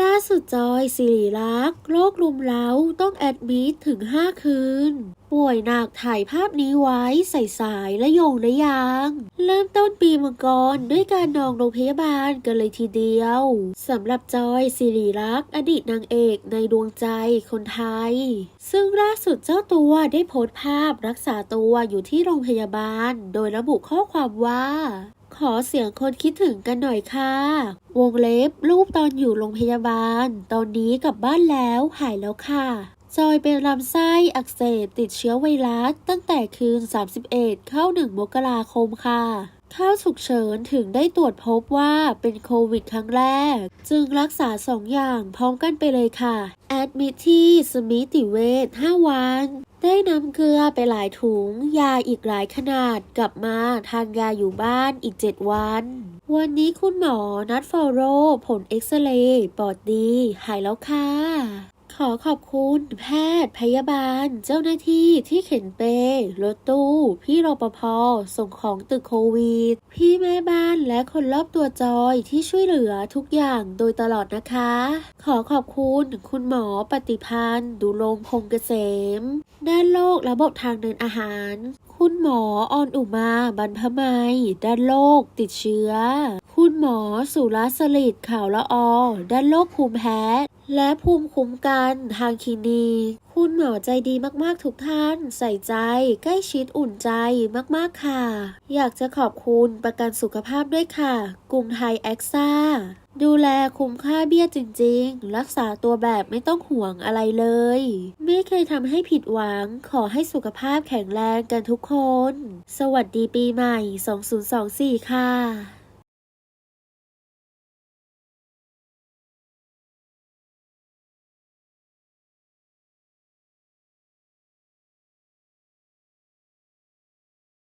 ล่าสุดจอยสิริรักษ์โรคลุมเล้าต้องแอดมิดถึง 5 คืน ป่วยหนักถ่ายภาพนี้ไว้ใส่สายและโยงระยาง เริ่มต้นปีมังกรด้วยการนองโรงพยาบาลกันเลยทีเดียวสำหรับจอยสิริรักษ์อดีตนางเอกในดวงใจคนไทย ซึ่งล่าสุดเจ้าตัวได้โพสต์ภาพรักษาตัวอยู่ที่โรงพยาบาล โดยระบุข้อความว่า ขอเสียงคนคิดถึงกันหน่อยค่ะ วงเล็บรูปตอนอยู่โรงพยาบาล ตอนนี้กลับบ้านแล้วหายแล้วค่ะจอยเป็นลำไส้อักเสบติดเชื้อไวรัสตั้งแต่คืน 31 เข้า 1 มกราคมค่ะ เข้าฉุกเฉินถึงได้ตรวจพบว่าเป็นโควิดครั้งแรก จึงรักษาสองอย่างพร้อมกันไปเลยค่ะ แอดมิทที่สมิติเวช5วัน ได้นำเกลือไปหลายถุง ยาอีกหลายขนาดกลับมาทานยาอยู่บ้านอีก7วัน วันนี้คุณหมอนัดฟอโรผลเอ็กซเรย์ปอดดี หายแล้วค่ะ ขอขอบคุณแพทย์ พยาบาล เจ้าหน้าที่ที่เข็นเปรถตู้ พี่รปภส่งของตึกโควิด พี่แม่บ้านและคนรอบตัวจอยที่ช่วยเหลือทุกอย่างโดยตลอดนะคะ ขอขอบคุณคุณหมอปฏิพันธ์ดุลงพงเกษม ด้านโรคระบบทางเดินอาหาร คุณหมอออนอุมาบรรพไมยด้านโรคติดเชื้อ คุณหมอสุรสลิดข่าวละออด้านโรคภูมิแพ้ และภูมิคุ้มกันทางคลินิกคุณหมอใจดีมากๆทุกท่าน ใส่ใจใกล้ชิดอุ่นใจมากๆค่ะ อยากจะขอบคุณประกันสุขภาพด้วยค่ะ กรุงไทยแอคซ่าดูแลคุ้มค่าเบี้ยจริง ๆ รักษาตัวแบบไม่ต้องห่วงอะไรเลย ไม่เคยทำให้ผิดหวัง ขอให้สุขภาพแข็งแรงกันทุกคน สวัสดีปีใหม่ 2024 ค่ะ